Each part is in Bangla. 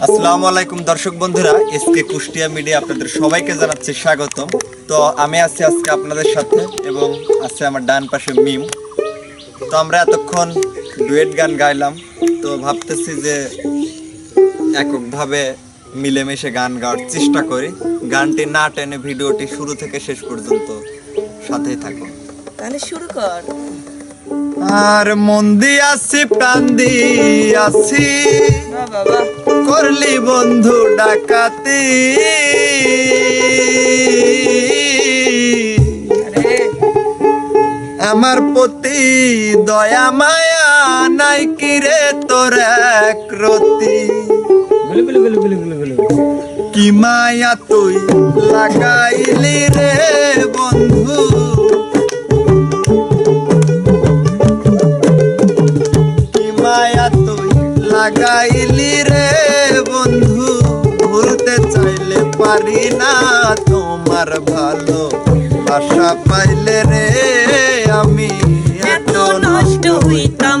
আসসালামু আলাইকুম দর্শক বন্ধুরা এসকে কুষ্টিয়া মিডিয়া আপনাদের সবাইকে জানাচ্ছি স্বাগতম। তো আমি আছি আজকে আপনাদের সাথে এবং আছে আমার ডান পাশে মিম। তো আমরা এতক্ষণ ডুয়েট গান গাইলাম তো ভাবতেছি যে এককভাবে মিলেমিশে গান গাওয়ার চেষ্টা করি। গানটি না টেনে ভিডিওটি শুরু থেকে শেষ পর্যন্ত সাথেই থাকুন। তাহলে শুরু কর। আর মন দিয়ে আছি প্রাণ দিয়ে আছি বাবা করলি বন্ধু ডাকাতি। আমার প্রতি দয়া মায়া নাই কি রে তোর এক রতি? কি মায়া তুই লাগাইলি রে বন্ধু? লাগাইলি রে বন্ধু ভুলতে চাইলে পারি না তোমার ভালো আশা পাইলে রে আমি এত নষ্ট হইতাম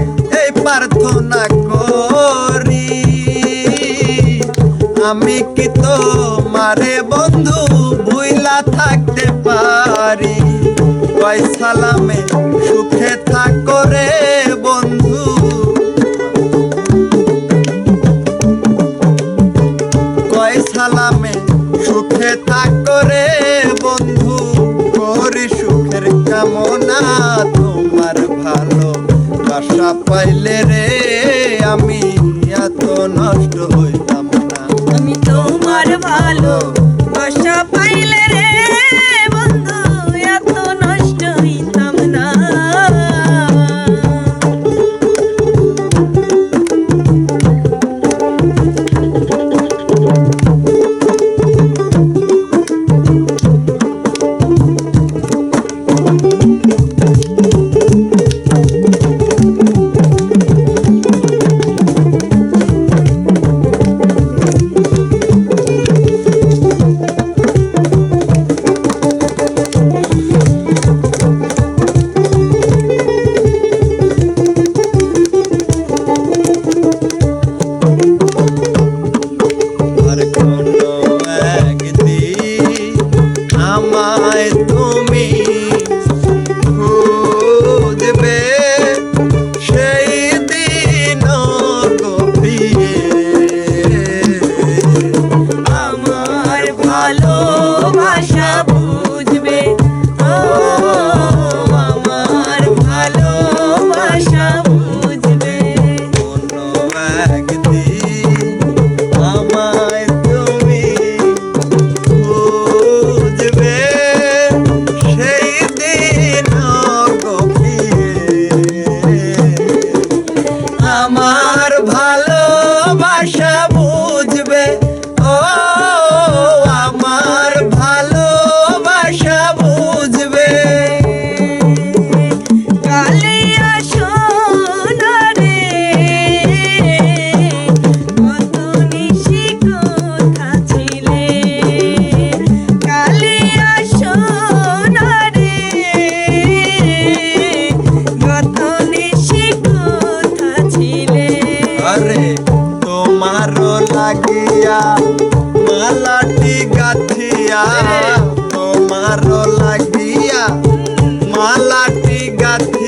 আমি কি তো মারে বন্ধু ভুইলা থাকতে পারি? কয় সালামে সুখে থাকো রে বন্ধু। কয় সালামে সুখে থাকো রে বন্ধু। করি সুখের কামনা তোমার ভালো বাসা পাইলে রে আমি এত নষ্ট হইতাম। ভালো।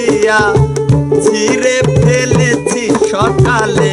গাথিয়া ছিঁড়ে ফেলেছি সকালে।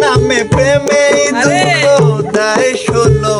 নামে প্রেমে! দুঃখ দেয় ষোলো